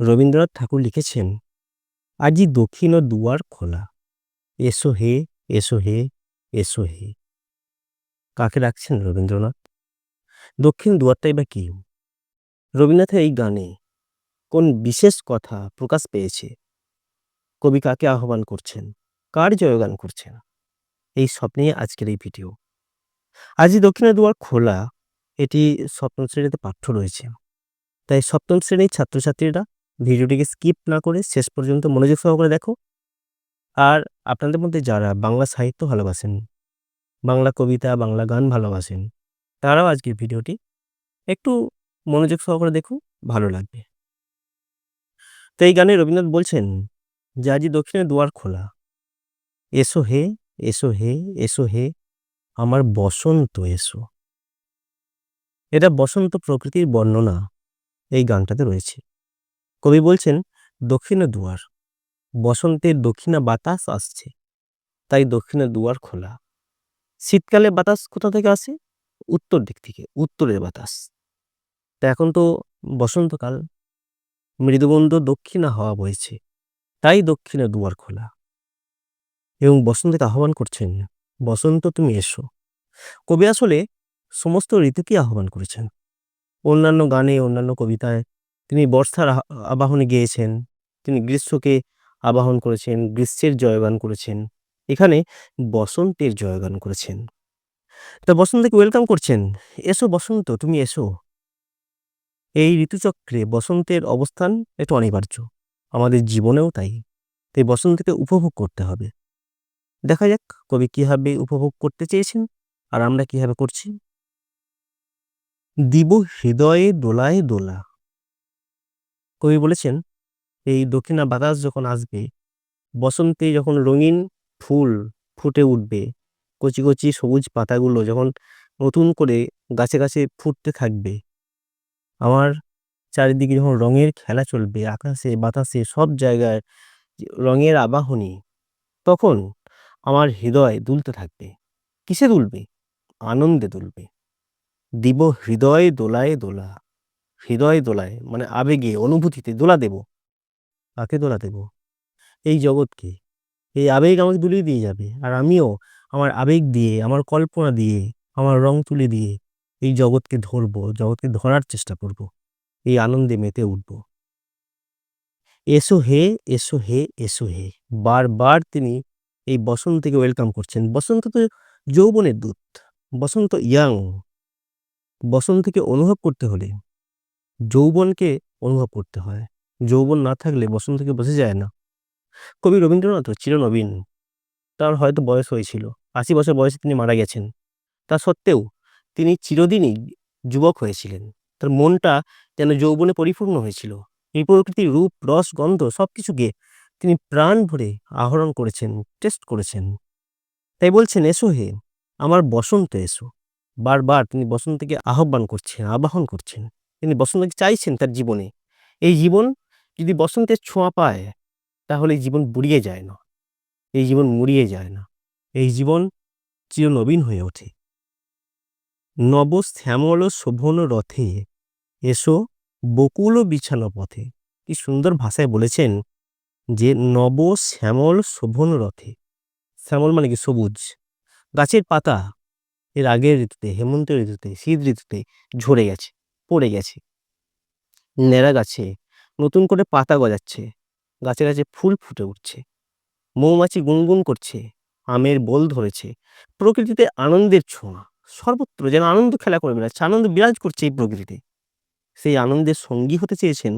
রবীন্দ্রনাথ ঠাকুর লিখেছেন, আজি দক্ষিণ দুয়ার খোলা। এসো হে এসো হে এসো হে। কাকে রাখছেন রবীন্দ্রনাথ? দক্ষিণ দুয়ারটাই বা কি? রবীন্দ্রনাথের এই গানে কোন বিশেষ কথা প্রকাশ পেয়েছে? কবি কাকে আহ্বান করছেন? কার জয়গান করছেন? এই সব নিয়ে আজকের এই ভিডিও। আজই দক্ষিণের দুয়ার খোলা এটি সপ্তম শ্রেণীতে পাঠ্য রয়েছে। তাই সপ্তম শ্রেণির ছাত্রছাত্রীরা ভিডিওটিকে স্কিপ না করে শেষ পর্যন্ত মনোযোগ সহকারে দেখো। আর আপনাদের মধ্যে যারা বাংলা সাহিত্য ভালোবাসেন, বাংলা কবিতা, বাংলা গান ভালোবাসেন, তারাও আজকের ভিডিওটি একটু মনোযোগ সহকারে দেখুন, ভালো লাগবে। তো এই গানে রবীন্দ্রনাথ বলছেন, যে আজি দক্ষিণে দুয়ার খোলা, এসো হে এসো হে এসো হে, আমার বসন্ত এসো। এটা বসন্ত প্রকৃতির বর্ণনা এই গানটাতে রয়েছে। কবি বলছেন, দক্ষিণে দুয়ার, বসন্তের দক্ষিণা বাতাস আসছে, তাই দক্ষিণে দুয়ার খোলা। শীতকালে বাতাস কোথা থেকে আসে? উত্তর দিক থেকে, উত্তরের বাতাস। তা এখন তো বসন্তকাল। মৃদুবন্ধ দক্ষিণা হাওয়া বইছে, তাই দক্ষিণে দুয়ার খোলা। এবং বসন্তকে আহ্বান করছেন, বসন্ত, তুমি এসো। কবি আসলে সমস্ত ঋতুকে আহ্বান করেছেন। অন্যান্য গানে, অন্যান্য কবিতায় তিনি বর্ষার আবাহনে গিয়েছেন। তিনি গ্রীষ্মকে আবাহন করেছেন, গ্রীষ্মের জয়গান করেছেন। এখানে বসন্তের জয়গান করেছেন। তা বসন্তকে ওয়েলকাম করছেন। এসো বসন্ত, তুমি এসো। এই ঋতুচক্রে বসন্তের অবস্থান একটু অনিবার্য। আমাদের জীবনেও তাই। তাই বসন্তকে উপভোগ করতে হবে। দেখা যাক কবি কীভাবে উপভোগ করতে চেয়েছেন আর আমরা কীভাবে করছি। দিব হৃদয়ে দোলায় দোলা। কবি বলেছেন, এই দক্ষিণা বাতাস যখন আসবে, বসন্তে যখন রঙিন ফুল ফুটে উঠবে, কচি কচি সবুজ পাতাগুলো যখন নতুন করে গাছে গাছে ফুটতে থাকবে, আমার চারিদিকে যখন রঙের খেলা চলবে, আকাশে বাতাসে সব জায়গায় রঙের আবাহনী, তখন আমার হৃদয় দুলতে থাকবে। কিসে দুলবে? আনন্দে দুলবে। দিব হৃদয় দোলায় দোলা। হৃদয় দোলায় মানে আবেগে, অনুভূতিতে দোলা দেব। কাকে দোলা দেব? এই জগৎকে। এই আবেগ আমাকে দুলিয়ে দিয়ে যাবে। আর আমিও আমার আবেগ দিয়ে, আমার কল্পনা দিয়ে, আমার রং তুলি দিয়ে এই জগৎকে ধরবো, জগৎকে ধরার চেষ্টা করব। এই আনন্দে মেতে উঠব। এসো হে এসো হে এসো হে। বারবার তিনি এই বসন্তকে ওয়েলকাম করছেন। বসন্ত তো যৌবনের দূত। বসন্ত ইয়াং বসন্তকে অনুভব করতে হলে যৌবনকে অনুভব করতে হয়। যৌবন না থাকলে বসন্তকে বোঝা যায় না। কবি রবীন্দ্রনাথ চিরনবীন। তার হয়তো বয়স হয়েছিল। আশি বছর বয়সে তিনি মারা গেছেন। তা সত্ত্বেও তিনি চিরদিনই যুবক হয়েছিলেন। তার মনটা যেন যৌবনে পরিপূর্ণ হয়েছিল। এই প্রকৃতির রূপ, রস, গন্ধ সব কিছুকে তিনি প্রাণ ভরে আহরণ করেছেন টেস্ট করেছেন। তাই বলছেন, এসো হে, আমার বসন্ত এসো। বারবার তিনি বসন্তকে আহ্বান করছেন আবাহন করছেন। তিনি বসন্তকে চাইছেন তার জীবনে। এই জীবন যদি বসন্তের ছোঁয়া পায়, তাহলে এই জীবন বুড়িয়ে যায় না। এই জীবন মুড়িয়ে যায় না। এই জীবন চিরনবীন হয়ে ওঠে। নব শ্যামল শোভন রথে এসো বকুল বিছানো পথে। কি সুন্দর ভাষায় বলেছেন যে নব শ্যামল শোভন রথে। শ্যামল মানে কি? সবুজ। গাছের পাতা এর আগের ঋতুতে হেমন্ত ঋতুতে, শীত ঋতুতে ঝরে গেছে। পড়ে গেছে। ন্যাড়া গাছে নতুন করে পাতা গজাচ্ছে। গাছে গাছে ফুল ফুটে উঠছে। মৌমাছি গুনগুন করছে। আমের বোল ধরেছে। প্রকৃতিতে আনন্দের ছোঁয়া। সর্বত্র যেন আনন্দ খেলা করে বেড়াচ্ছে আনন্দ বিরাজ করছে এই প্রকৃতিতে। সেই আনন্দের সঙ্গী হতে চেয়েছেন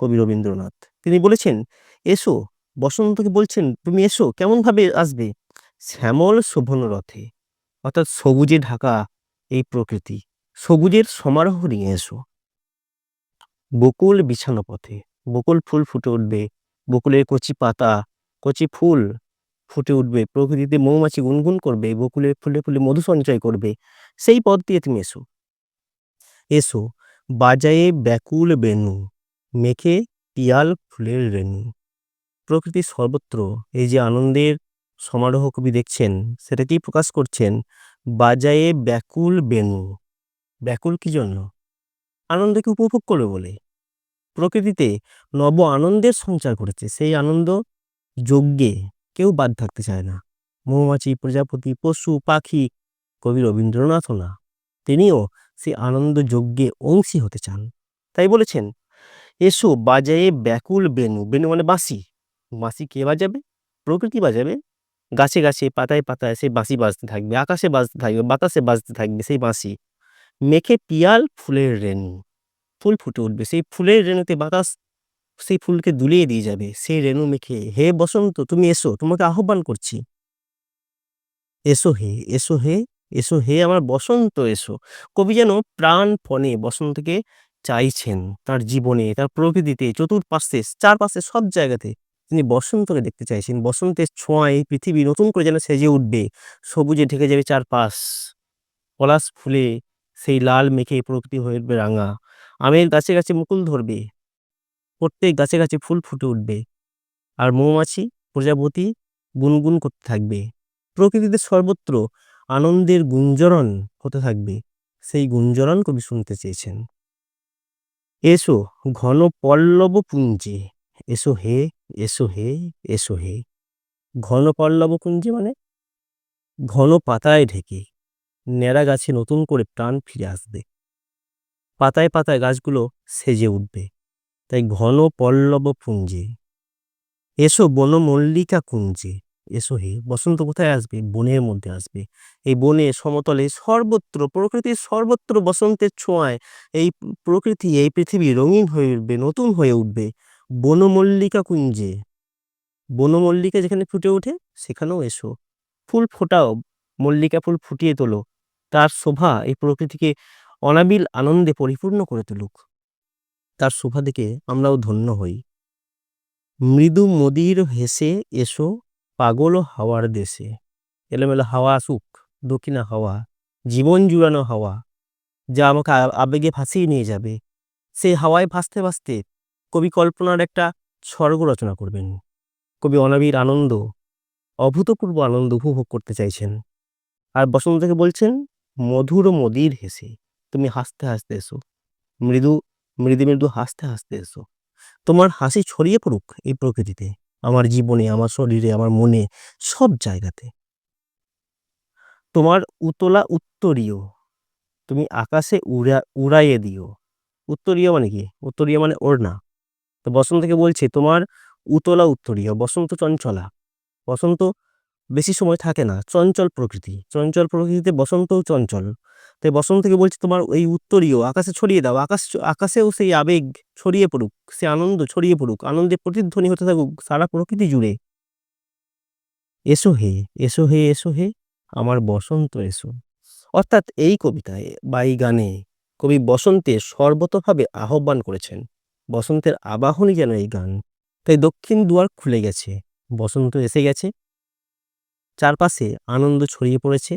কবি রবীন্দ্রনাথ। তিনি বলেছেন, এসো, বসন্তকে বলছেন, তুমি এসো, কেমনভাবে আসবে? শ্যামল শোভন রথে। অর্থাৎ সবুজে ঢাকা এই প্রকৃতি। সবুজের সমারোহ নিয়ে এসো। বকুল বিছানো পথে, বকুল ফুল ফুটে উঠবে, বকুলের কচি পাতা, কচি ফুল ফুটে উঠবে, প্রকৃতিতে মৌমাছি গুনগুন করবে বকুলে ফুলে ফুলে মধু সঞ্চয় করবে, সেই পথ দিয়ে তুমি এসো। এসো বাজায়ে ব্যাকুল বেনু, মেখে পিয়াল ফুলের রেণু প্রকৃতির সর্বত্র, এই যে আনন্দের সমারোহ কবি দেখছেন, সেটাকেই প্রকাশ করছেন, বাজায়ে ব্যাকুল বেনু। ব্যাকুল কি জন্য? আনন্দকে উপভোগ করবে বলে। প্রকৃতিতে নব আনন্দের সঞ্চার করেছে সেই আনন্দ যজ্ঞে কেউ বাদ থাকতে চায় না। মৌমাছি, প্রজাপতি, পশু, পাখি, কবি রবীন্দ্রনাথও না। তিনিও সেই আনন্দ যজ্ঞে অংশী হতে চান। তাই বলেছেন, এসো বাজায়ে ব্যাকুল বেনু। বেনু মানে বাঁশি। বাঁশি কে বাজাবে? প্রকৃতি বাজাবে। গাছে গাছে, পাতায় পাতায় সেই বাঁশি বাজতে থাকবে, আকাশে বাজতে থাকবে, বাতাসে বাজতে থাকবে সেই বাঁশি। মেখে পিয়াল ফুলের রেণু ফুল ফুটে উঠবে। সেই ফুলের রেণুতে বাতাস, সেই ফুলকে দুলিয়ে দিয়ে যাবে। সেই রেণু মেখে, হে বসন্ত, তুমি এসো, তোমাকে আহ্বান করছি। এসো হে এসো হে এসো হে, আমার বসন্ত, এসো। কবি যেন প্রাণ প্রাণপণে বসন্তকে চাইছেন তার জীবনে, তার প্রকৃতিতে, চতুর্পাশে, চারপাশে, সব জায়গাতে। তিনি বসন্তকে দেখতে চাইছেন। বসন্তের ছোঁয়ায় পৃথিবী নতুন করে যেন সেজে উঠবে। সবুজে ঢেকে যাবে চারপাশ। পলাশ ফুলে সেই লাল মেখে প্রকৃতি হয়ে উঠবে রাঙা। আমের গাছে গাছে মুকুল ধরবে। প্রত্যেক গাছে গাছে ফুল ফুটে উঠবে। আর মৌমাছি, প্রজাপতি গুনগুন করতে থাকবে। প্রকৃতিতে সর্বত্র আনন্দের গুঞ্জরণ হতে থাকবে। সেই গুঞ্জরণ কবি শুনতে চেয়েছেন। এসো ঘন পল্লব পুঞ্জে, এসো হে এসো হে এসো হে। ঘন পল্লব কুঞ্জে মানে ঘন পাতায় ঢেকে। ন্যাড়া গাছে নতুন করে প্রাণ ফিরে আসবে। পাতায় পাতায় গাছগুলো সেজে উঠবে, তাই ঘন পল্লব পুঞ্জে। এসো বনমল্লিকা কুঞ্জে, এসো হে, বসন্ত কোথায় আসবে? বনের মধ্যে আসবে। এই বনে সমতলে সর্বত্র, প্রকৃতির সর্বত্র বসন্তের ছোঁয়ায়, এই প্রকৃতি, এই পৃথিবী রঙিন হয়ে উঠবে, নতুন হয়ে উঠবে। বনমল্লিকা কুঞ্জে, বনমল্লিকা যেখানে ফুটে ওঠে, সেখানেও এসো। ফুল ফোটাও, মল্লিকা ফুল ফুটিয়ে তোলো। তার শোভা এই প্রকৃতিকে অনাবিল আনন্দে পরিপূর্ণ করে তুলুক। তার শোভা দেখে আমরাও ধন্য হই। মৃদু মদির হেসে এসো পাগল হাওয়ার দেশে। এলোমেলো হাওয়া আসুক, দক্ষিণা হাওয়া, জীবন জুড়ানো হাওয়া, যা আমাকে আবেগে ভাসিয়ে নিয়ে যাবে। সেই হাওয়ায় ভাসতে ভাসতে কবি কল্পনার একটা স্বর্গ রচনা করবেন। কবি অনাবির আনন্দ, অভূতপূর্ব আনন্দ উপভোগ করতে চাইছেন। আর বসন্তকে বলছেন মধুর মদির হেসে, তুমি হাসতে হাসতে এসো। মৃদু মৃদু মৃদু হাসতে হাসতে এসো। তোমার হাসি ছড়িয়ে পড়ুক এই প্রকৃতিতে, আমার জীবনে, আমার শরীরে, আমার মনে, সব জায়গাতে। তোমার উতলা উত্তরীয়, তুমি আকাশে উড়া, উড়াইয়ে দিও। উত্তরীয় মানে কি? উত্তরীয় মানে ওড়না। তো বসন্তকে বলছে, তোমার উতলা উত্তরীয়, বসন্ত চঞ্চলা। বসন্ত বেশি সময় থাকে না, চঞ্চল প্রকৃতি। চঞ্চল প্রকৃতিতে বসন্তও চঞ্চল। তাই বসন্তকে বলছে তোমার এই উত্তরীয়, আকাশে ছড়িয়ে দাও। আকাশ, আকাশেও সেই আবেগ ছড়িয়ে পড়ুক সে আনন্দ ছড়িয়ে পড়ুক আনন্দে প্রতিধ্বনি হতে থাকুক সারা প্রকৃতি জুড়ে। এসো হে এসো হে এসো হে, আমার বসন্ত এসো। অর্থাৎ এই কবিতায়, বা এই গানে কবি বসন্তের সর্বতভাবে আহ্বান করেছেন, বসন্তের আবাহনই যেন এই গান। তাই দক্ষিণ দুয়ার খুলে গেছে, বসন্ত এসে গেছে চারপাশে আনন্দ ছড়িয়ে পড়েছে।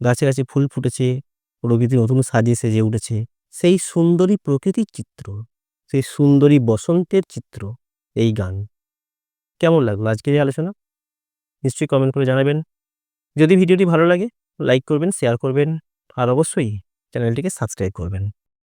গাছে গাছে ফুল ফুটেছে, প্রকৃতি নতুন সাজিয়ে সেজে উঠেছে। সেই সুন্দরী প্রকৃতির চিত্র, সেই সুন্দরী বসন্তের চিত্র, এই গান। কেমন লাগল আজকের এই আলোচনা? নিশ্চয়ই কমেন্ট করে জানাবেন। যদি ভিডিওটি ভালো লাগে লাইক করবেন শেয়ার করবেন। আর অবশ্যই চ্যানেলটিকে সাবস্ক্রাইব করবেন।